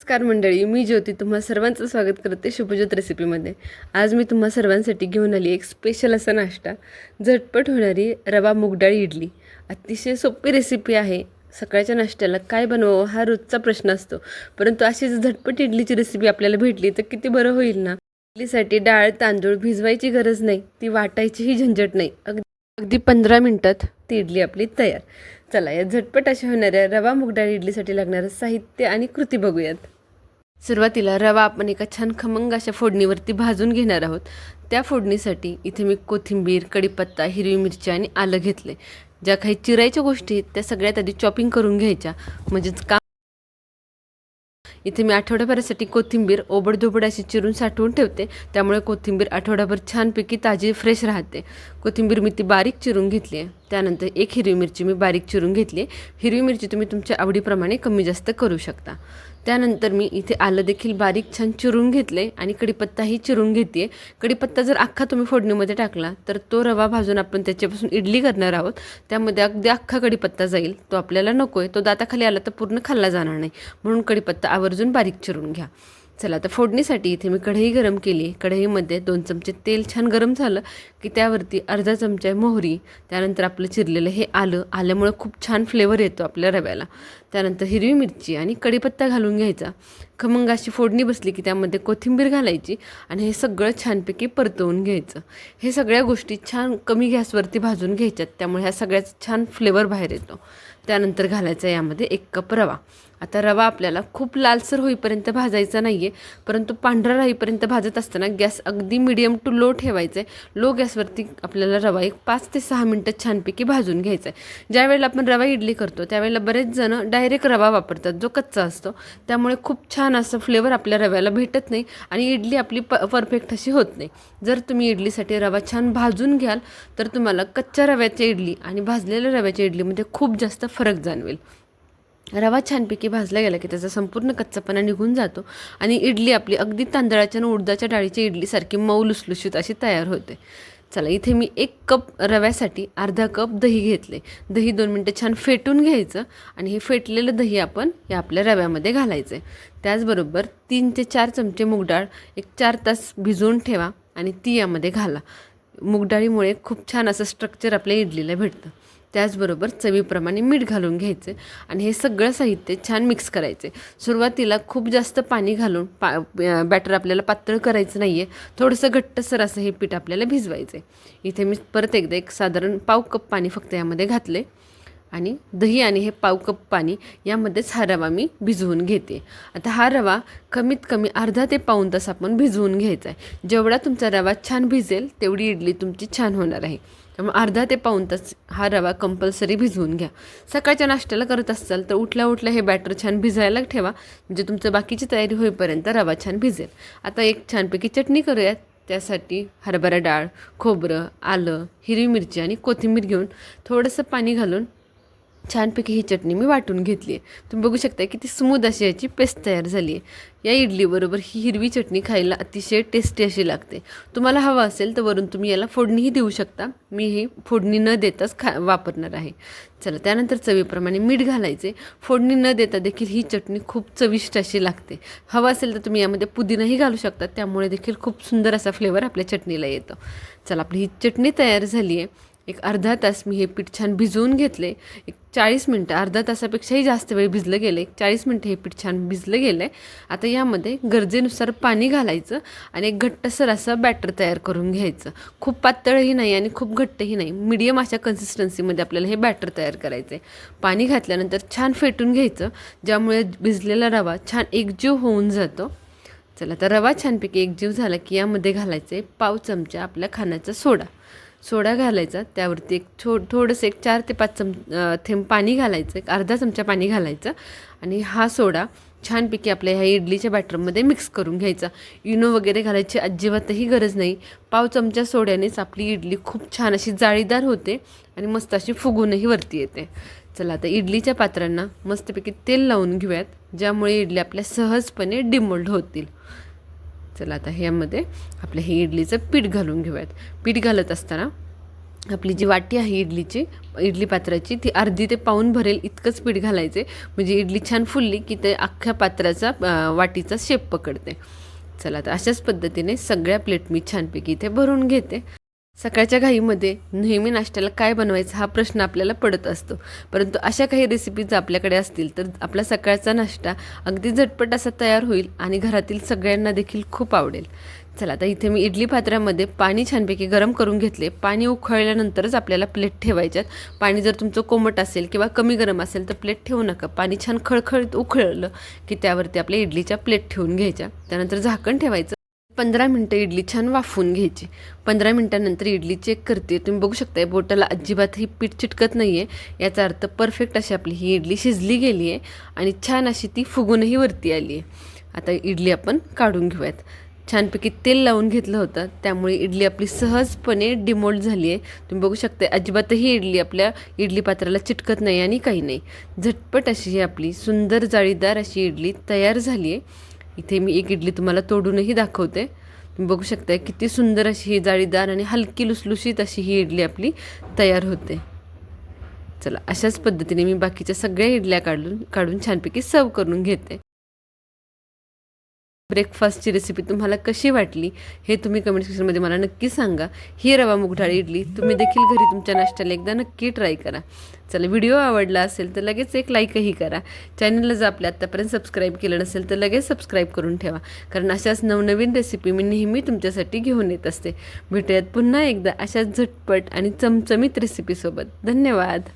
नमस्कार मंडळी मी ज्योती तुम्हा सर्वांचं स्वागत करते शुभज्योत रेसिपीमध्ये आज मी तुम्हा सर्वांसाठी घेऊन आली एक स्पेशल असा नाश्ता. झटपट होणारी रवा मुगडाळी इडली. अतिशय सोपी रेसिपी आहे. सकाळच्या नाश्त्याला काय बनवावं हा रोजचा प्रश्न असतो. परंतु अशीच झटपट इडलीची रेसिपी आपल्याला भेटली तर किती बरं होईल ना? इडलीसाठी डाळ तांदूळ भिजवायची गरज नाही. ती वाटायचीही झंझट नाही. अगदी अगदी पंधरा मिनटात ती इडली आपली तयार. चला या झटपट अशा होणाऱ्या रवा मुगडाळ इडलीसाठी लागणारं साहित्य आणि कृती बघूयात. सुरुवातीला रवा आपण एका छान खमंग अशा फोडणीवरती भाजून घेणार आहोत. त्या फोडणीसाठी इथे मी कोथिंबीर कढीपत्ता हिरवी मिरची आणि आलं घेतले ज्या काही चिरायच्या गोष्टी आहेत त्या सगळ्यात आधी चॉपिंग करून घ्यायच्या. म्हणजेच का इथे मी आठवड्याभरासाठी कोथिंबीर ओबडधोबड अशी चिरून साठवून ठेवते. त्यामुळे कोथिंबीर आठवड्याभर छानपैकी ताजी फ्रेश राहते. कोथिंबीर मी ती बारीक चिरून घेतली आहे. त्यानंतर एक हिरवी मिरची मी बारीक चिरून घेतली आहे. हिरवी मिरची तुम्ही तुमच्या आवडीप्रमाणे कमी जास्त करू शकता. त्यानंतर मी इथे आलं देखील बारीक छान चिरून घेतले आणि कडीपत्ताही चिरून घेते. आहे कढीपत्ता जर अख्खा तुम्ही फोडणीमध्ये टाकला तर तो रवा भाजून आपण त्याच्यापासून इडली करणार आहोत. त्यामध्ये अगदी अख्खा कडीपत्ता जाईल. तो आपल्याला नको आहे तो दाताखाली आला तर पूर्ण खाल्ला जाणार नाही. म्हणून कढीपत्ता आवर्जून बारीक चिरून घ्या. चला तर फोडणीसाठी इथे मी कढई गरम केली. कढईमध्ये दोन चमचे तेल छान गरम झालं की त्यावरती अर्धा चमचा मोहरी त्यानंतर आपलं चिरलेलं हे आलं. आल्यामुळं खूप छान फ्लेवर येतो आपल्या रव्याला. त्यानंतर हिरवी मिरची आणि कढीपत्ता घालून घ्यायचा. खमंग अशी फोडणी बसली की त्यामध्ये कोथिंबीर घालायची आणि हे सगळं छानपैकी परतवून घ्यायचं. हे सगळ्या गोष्टी छान कमी गॅसवरती भाजून घ्यायच्यात त्यामुळे ह्या सगळ्याचा छान फ्लेवर बाहेर येतो. त्यानंतर घालायचा यामध्ये एक कप रवा. आता रवा आपल्याला खूप लालसर होईपर्यंत भाजायचा नाही आहे परंतु पांढरा राहीपर्यंत भाजत असताना गॅस अगदी मिडियम टू लो ठेवायचा आहे लो गॅसवरती आपल्याला रवा एक पाच ते सहा मिनटं छानपैकी भाजून घ्यायचा आहे ज्यावेळेला आपण रवा इडली करतो त्यावेळेला बरेच जण डायरेक्ट रवा वापरतात जो कच्चा असतो. त्यामुळे खूप छान असं फ्लेवर आपल्या रव्याला भेटत नाही आणि इडली आपली प परफेक्ट अशी होत नाही. जर तुम्ही इडलीसाठी रवा छान भाजून घ्याल तर तुम्हाला कच्च्या रव्याच्या इडली आणि भाजलेल्या रव्याच्या इडलीमध्ये खूप जास्त फरक जाणवेल. रवा छानपैकी भाजला गेला की त्याचा संपूर्ण कच्चापणा निघून जातो आणि इडली आपली अगदी तांदळाच्या आणि उडदाच्या डाळीची इडलीसारखी मऊ लुसलुशीत अशी तयार होते. चला इथे मी एक कप रव्यासाठी अर्धा कप दही घेतले. दही दोन मिनटं छान फेटून घ्यायचं आणि हे फेटलेलं दही आपण या आपल्या रव्यामध्ये घालायचं आहे त्याचबरोबर तीन ते चार चमचे मूगडाळ एक चार तास भिजवून ठेवा आणि ती यामध्ये घाला. मूगडाळीमुळे खूप छान असं स्ट्रक्चर आपल्या इडलीला भेटतं. त्याचबरोबर चवीप्रमाणे मीठ घालून घ्यायचे आणि हे सगळं साहित्य छान मिक्स करायचे. सुरुवातीला खूप जास्त पाणी घालून पा बॅटर आपल्याला पातळ करायचं नाही आहे थोडंसं घट्टसर असं हे पीठ आपल्याला भिजवायचं आहे इथे मी परत एकदा एक साधारण पाव कप पाणी फक्त यामध्ये घातले आणि दही आणि हे पाव कप पाणी यामध्येच हा रवा मी भिजवून घेते. आता हा रवा कमीत कमी अर्धा ते पाऊण तास आपण भिजवून घ्यायचा आहे जेवढा तुमचा रवा छान भिजेल तेवढी इडली तुमची छान होणार आहे. त्यामुळे अर्धा ते पाऊण तास हा रवा कंपल्सरी भिजवून घ्या. सकाळच्या नाश्त्याला करत असाल तर उठल्या उठल्या हे बॅटर छान भिजायला ठेवा म्हणजे तुमचं बाकीची तयारी होईपर्यंत रवा छान भिजेल. आता एक छानपैकी चटणी करूयात त्यासाठी हरभरा डाळ खोबरं आलं हिरवी मिरची आणि कोथिंबीर घेऊन थोडंसं पाणी घालून छानपैकी ही चटणी मी वाटून घेतली आहे. तुम्ही बघू शकता किती स्मूद अशी याची पेस्ट तयार झाली आहे. या इडलीबरोबर ही हिरवी चटणी खायला अतिशय टेस्टी अशी लागते. तुम्हाला हवं असेल तर वरून तुम्ही याला फोडणीही देऊ शकता. मी हे फोडणी न देताच खा वापरणार आहे. चला त्यानंतर चवीप्रमाणे मीठ घालायचे. फोडणी न देता देखील ही चटणी खूप चविष्ट अशी लागते. हवं असेल तर तुम्ही यामध्ये पुदिनाही घालू शकता. त्यामुळे देखील खूप सुंदर असा फ्लेवर आपल्या चटणीला येतो. चला आपली ही चटणी तयार झाली आहे. एक अर्धा तास मी हे पीठ छान भिजवून घेतले. एक चाळीस मिनटं अर्धा तासापेक्षाही जास्त वेळ भिजलं गेलं. एक चाळीस मिनटं हे पीठ छान भिजलं गेलं. आहे आता यामध्ये गरजेनुसार पाणी घालायचं आणि एक घट्टसर असं बॅटर तयार करून घ्यायचं. खूप पातळही नाही आणि खूप घट्टही नाही. मिडियम अशा कन्सिस्टन्सीमध्ये आपल्याला हे बॅटर तयार करायचं आहे पाणी घातल्यानंतर छान फेटून घ्यायचं ज्यामुळे भिजलेला रवा छान एकजीव होऊन जातो. चला तर रवा छानपैकी एकजीव झाला की यामध्ये घालायचं आहे पाव चमचा आपल्या खाण्याचा सोडा. सोडा घालायचा त्यावरती एक छो थोडंसं एक चार ते पाच चम थेंब पाणी घालायचं एक अर्धा चमचा पाणी घालायचं आणि हा सोडा छानपैकी आपल्या ह्या इडलीच्या बॅटरमध्ये मिक्स करून घ्यायचा. इनो वगैरे घालायची अजिबातही गरज नाही. पाव चमचा सोड्यानेच आपली इडली खूप छान अशी जाळीदार होते आणि मस्त अशी फुगूनही वरती येते. चला आता इडलीच्या पात्रांना मस्तपैकी तेल लावून घेऊयात ज्यामुळे इडली आपल्या सहजपणे डिमोल्ड होतील. चला आता ह्यामध्ये आपलं हे इडलीचं पीठ घालून घेऊयात. पीठ घालत असताना आपली जी वाटी आहे इडलीची इडली पात्राची ती अर्धी ते पाऊन भरेल इतकंच पीठ घालायचे. म्हणजे इडली छान फुलली की ते अख्ख्या पात्राचा वाटीचा शेप पकडते. चला तर अशाच पद्धतीने सगळ्या प्लेट मी छानपैकी इथे भरून घेते. सकाळच्या घाईमध्ये नेहमी नाश्त्याला काय बनवायचं हा प्रश्न आपल्याला पडत असतो. परंतु अशा काही रेसिपीज आपल्याकडे असतील तर आपला सकाळचा नाश्ता अगदी झटपट असा तयार होईल आणि घरातील सगळ्यांना देखील खूप आवडेल. चला आता इथे मी इडली पात्रामध्ये पाणी छानपैकी गरम करून घेतले. पाणी उकळल्यानंतरच आपल्याला प्लेट ठेवायच्यात. पाणी जर तुमचं कोमट असेल किंवा कमी गरम असेल तर प्लेट ठेवू नका. पाणी छान खळखळीत उकळलं की त्यावरती आपल्या इडलीच्या प्लेट ठेवून घ्यायच्या. त्यानंतर झाकण ठेवायचं. पंधरा मिनटं इडली छान वाफवून घ्यायची. पंधरा मिनटानंतर इडली चेक करते. तुम्ही बघू शकताय बोटाला अजिबात ही पीठ चिटकत नाही आहे याचा अर्थ परफेक्ट अशी आपली ही इडली शिजली गेली आहे आणि छान अशी ती फुगूनही वरती आली आहे आता इडली आपण काढून घेऊयात. छानपैकी तेल लावून घेतलं होतं. त्यामुळे इडली आपली सहजपणे डिमोल्ड झाली आहे तुम्ही बघू शकता अजिबातही इडली आपल्या इडली पात्राला चिटकत नाही आणि काही नाही. झटपट अशी ही आपली सुंदर जाळीदार अशी इडली तयार झाली आहे इथे मी एक इडली तुम्हाला तोडूनही दाखवते. तुम्ही बघू शकता किती सुंदर अशी ही जाळीदार आणि हलकी लुसलुशीत अशी ही इडली आपली तयार होते. चला अशाच पद्धतीने मी बाकीच्या सगळ्या इडल्या काढून काढून छानपैकी सर्व करून घेते. ब्रेकफास्टची रेसिपी तुम्हाला कशी वाटली हे तुम्ही कमेंट सेक्शनमध्ये मला नक्की सांगा. ही रवा मुगडाळ इडली तुम्ही देखील घरी तुमच्या नाश्त्याला एकदा नक्की ट्राय करा. चला व्हिडिओ आवडला असेल तर लगेच एक लाईकही करा. चॅनलला जर आपल्या आत्तापर्यंत सबस्क्राईब केलं नसेल तर लगेच सबस्क्राईब करून ठेवा. कारण अशाच नवनवीन रेसिपी मी नेहमी तुमच्यासाठी घेऊन येत असते. भेटूयात पुन्हा एकदा अशाच झटपट आणि चमचमीत रेसिपीसोबत धन्यवाद.